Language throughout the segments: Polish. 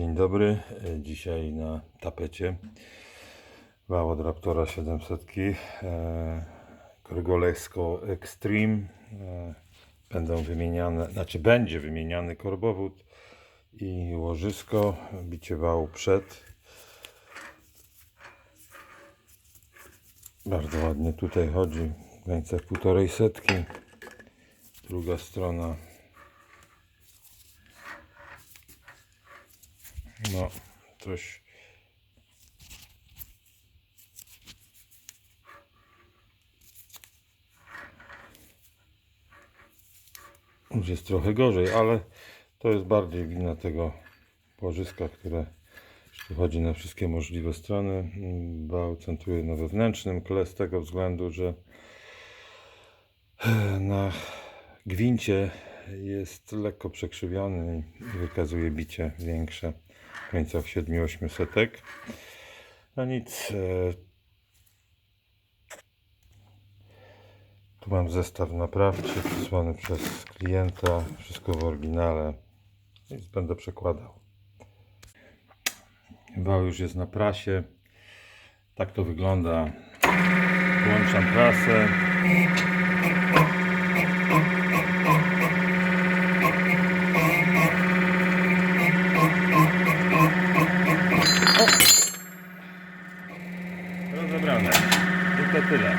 Dzień dobry. E, Dzisiaj na tapecie Raptora 700 e, Korgolesko Extreme. E, Będą wymieniane, znaczy będzie wymieniany korbowód i łożysko, bicie wału przed. Bardzo ładnie tutaj chodzi, w granicach półtorej setki. Druga strona No, coś. Już jest trochę gorzej, ale to jest bardziej wina tego łożyska, które chodzi na wszystkie możliwe strony. Wał centruje na wewnętrznym kle z tego względu, że na gwincie jest lekko przekrzywiony i wykazuje bicie większe w granicach 7-8 setek. No nic. e, Tu mam zestaw naprawczy przysłany przez klienta. Wszystko w oryginale. Więc będę przekładał. Wał już jest na prasie. Tak to wygląda. Włączam prasę. Tyle.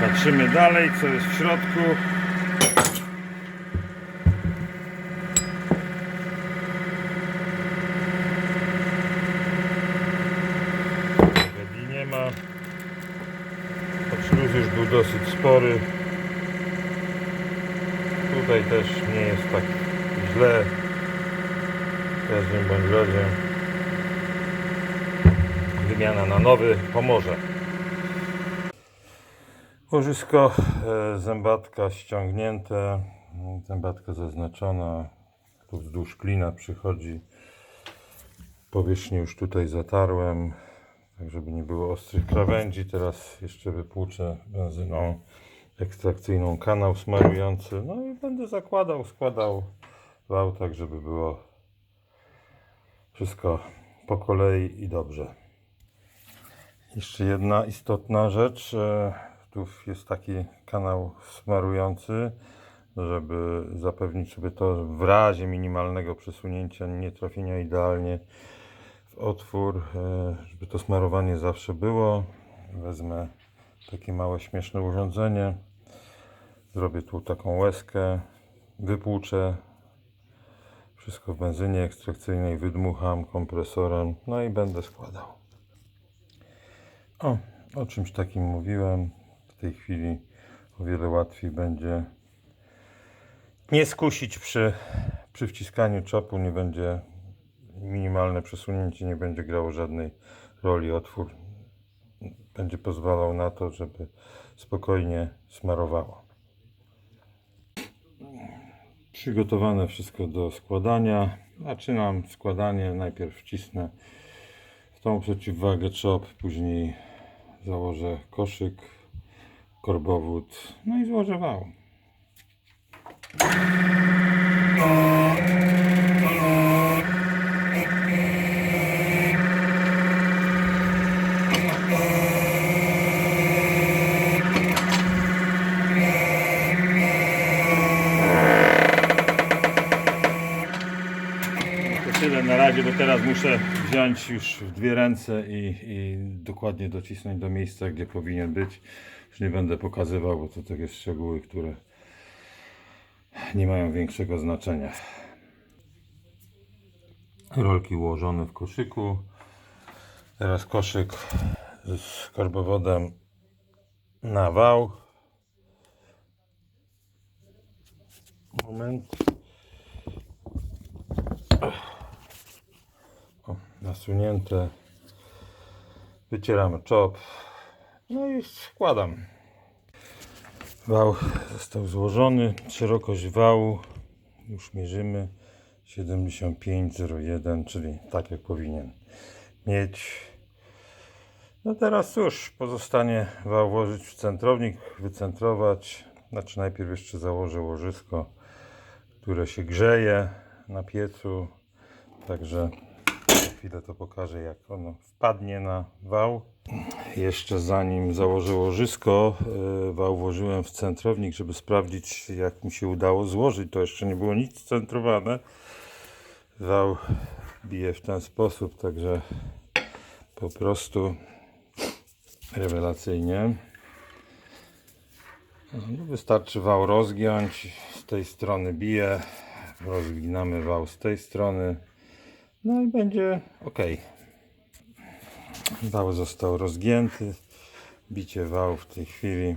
Patrzymy dalej, co jest w środku. Wedi nie ma. Śluz już był dosyć spory. Tutaj też nie jest tak źle. W każdym bądź razie wymiana na nowy pomoże. Łożysko, e, zębatka ściągnięte, zębatka zaznaczona, tu wzdłuż klina przychodzi. Powierzchnię już tutaj zatarłem, tak żeby nie było ostrych krawędzi. Teraz jeszcze wypłuczę benzyną ekstrakcyjną kanał smarujący. No i będę zakładał, składał wał tak, żeby było wszystko po kolei i dobrze. Jeszcze jedna istotna rzecz. Jest taki kanał smarujący, żeby zapewnić sobie to w razie minimalnego przesunięcia, nie trafienia idealnie w otwór, e, żeby to smarowanie zawsze było. Wezmę takie małe śmieszne urządzenie. Zrobię tu taką łezkę, wypłuczę wszystko w benzynie ekstrakcyjnej, wydmucham kompresorem, no i będę składał. O, o czymś takim mówiłem. Tej chwili o wiele łatwiej będzie nie skusić przy, przy wciskaniu czopu, nie będzie minimalne przesunięcie, nie będzie grało żadnej roli. Otwór będzie pozwalał na to, żeby spokojnie smarowało. Przygotowane wszystko do składania. Zaczynam składanie. Najpierw wcisnę tą przeciwwagę czop, później założę koszyk, korbowód, no i złożę wał. To tyle na razie, teraz muszę wziąć już w dwie ręce i, i dokładnie docisnąć do miejsca, gdzie powinien być. Już nie będę pokazywał, bo to takie szczegóły, które nie mają większego znaczenia. Rolki ułożone w koszyku. Teraz koszyk z korbowodem na wał. Moment. Nasunięte. Wycieramy czop. No i składam. Wał został złożony. Szerokość wału już mierzymy 75,01, czyli tak jak powinien mieć. No teraz cóż, pozostanie wał włożyć w centrownik, wycentrować. Znaczy najpierw jeszcze założę łożysko, które się grzeje na piecu. także chwilę to pokażę jak ono wpadnie na wał. Jeszcze zanim założę łożysko, yy, wał włożyłem w centrownik, żeby sprawdzić jak mi się udało złożyć. To jeszcze nie było nic centrowane. Wał bije w ten sposób, także po prostu rewelacyjnie. No, wystarczy wał rozgiąć, z tej strony bije, rozginamy wał z tej strony, no i będzie ok. Wał został rozgięty, bicie wał w tej chwili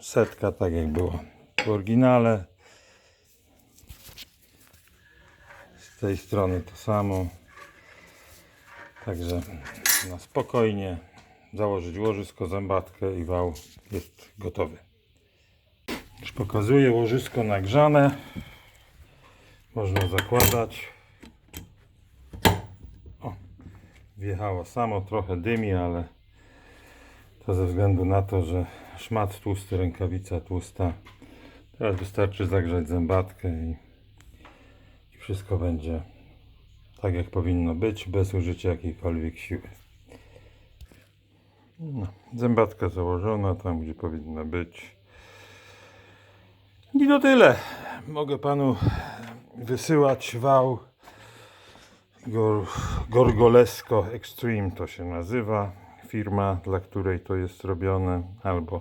setka, tak jak było w oryginale. Z tej strony to samo. Także na spokojnie założyć łożysko, zębatkę i wał jest gotowy. Już pokazuję łożysko nagrzane. Można zakładać. O, wjechało samo, trochę dymi, ale to ze względu na to, że szmat tłusty, rękawica tłusta. Teraz wystarczy zagrzać zębatkę i, i wszystko będzie tak jak powinno być, bez użycia jakiejkolwiek siły. No, zębatka założona tam, gdzie powinna być. I to tyle. Mogę panu wysyłać wał Gor Gorgolesko Extreme to się nazywa. Firma, dla której to jest robione, albo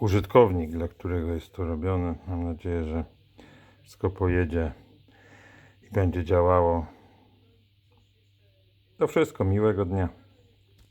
użytkownik, dla którego jest to robione. Mam nadzieję, że wszystko pojedzie i będzie działało. To wszystko. Miłego dnia.